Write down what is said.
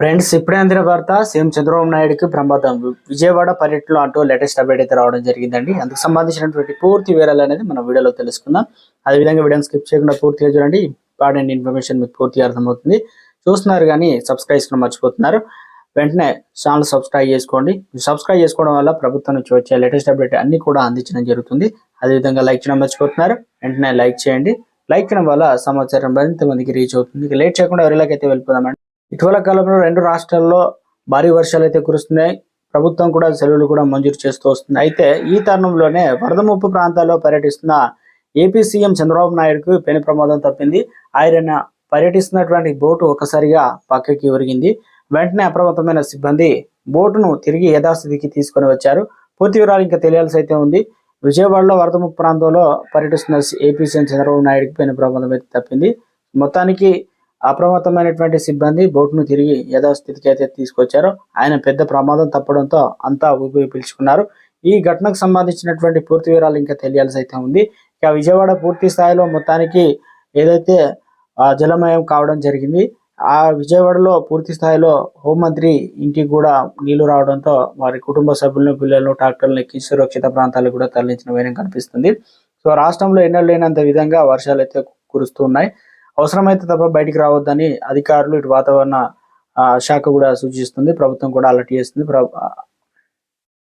Friends ఇప్పుడే అందిన వార్త సీఎం చంద్రబాబు నాయుడుకి ప్రమాదం. విజయవాడ పర్యటనలో అంటూ లేటెస్ట్ అప్డేట్ అయితే రావడం జరిగిందండి. అందుకు సంబంధించినటువంటి పూర్తి వివరాలు అనేది మనం వీడియోలో తెలుసుకుందాం. అదేవిధంగా వీడియోని స్కిప్ చేయకుండా పూర్తిగా చూడండి. ఇంపార్టెంట్ ఇన్ఫర్మేషన్ మీకు పూర్తిగా అర్థమవుతుంది. చూస్తున్నారు కానీ సబ్స్క్రైబ్ చేసుకుని మర్చిపోతున్నారు. వెంటనే ఛానల్ సబ్స్క్రైబ్ చేసుకోండి. సబ్స్క్రైబ్ చేసుకోవడం వల్ల ప్రభుత్వం నుంచి వచ్చే లేటెస్ట్ అప్డేట్ అన్ని కూడా అందించడం జరుగుతుంది. అదేవిధంగా లైక్ చేయడం మర్చిపోతున్నారు. వెంటనే లైక్ చేయండి. లైక్ చేయడం వల్ల సమాచారం మరింత మందికి రీచ్ అవుతుంది. లేట్ చేయకుండా ఎవరిలాగైతే వెళ్ళిపోదామండి. ఇటీవల కాలంలో రెండు రాష్ట్రాల్లో భారీ వర్షాలు అయితే కురుస్తున్నాయి. ప్రభుత్వం కూడా సెలవులు కూడా మంజూరు చేస్తూ వస్తుంది. అయితే ఈ తరుణంలోనే వరద ముప్పు ప్రాంతాల్లో పర్యటిస్తున్న ఏపీ సీఎం చంద్రబాబు నాయుడుకు పెను ప్రమాదం తప్పింది. ఆయన పర్యటిస్తున్నటువంటి బోటు ఒక్కసారిగా పక్కకి ఒరిగింది. వెంటనే అప్రమత్తమైన సిబ్బంది బోటును తిరిగి యథాస్థితికి తీసుకొని వచ్చారు. పూర్తి వివరాలు ఇంకా తెలియాల్సి అయితే ఉంది. విజయవాడలో వరద ముప్పు ప్రాంతంలో పర్యటిస్తున్న ఏపీ సీఎం చంద్రబాబు నాయుడుకి పెను ప్రమాదం అయితే తప్పింది. మొత్తానికి అప్రమత్తమైనటువంటి సిబ్బంది బోటును తిరిగి యథాస్థితికి అయితే తీసుకొచ్చారో ఆయన పెద్ద ప్రమాదం తప్పడంతో అంతా ఊపిరి పీల్చుకున్నారు. ఈ ఘటనకు సంబంధించినటువంటి పూర్తి వివరాలు ఇంకా తెలియాల్సి అయితే ఉంది. ఇక విజయవాడ పూర్తి స్థాయిలో మొత్తానికి ఏదైతే జలమయం కావడం జరిగింది ఆ విజయవాడలో పూర్తి స్థాయిలో హోంమంత్రి ఇంటికి కూడా నీళ్ళు రావడంతో వారి కుటుంబ సభ్యులను పిల్లలను ట్రాక్టర్లను ఎక్కి సురక్షిత ప్రాంతాలకు కూడా తరలించిన వైనం కనిపిస్తుంది. సో రాష్ట్రంలో ఎన్నడూ లేనంత విధంగా వర్షాలు అయితే కురుస్తూ ఉన్నాయి. అవసరమైతే తప్ప బయటికి రావద్దని అధికారులు ఇటు వాతావరణ ఆ, శాఖ కూడా సూచిస్తుంది. ప్రభుత్వం కూడా అలర్ట్ చేస్తుంది.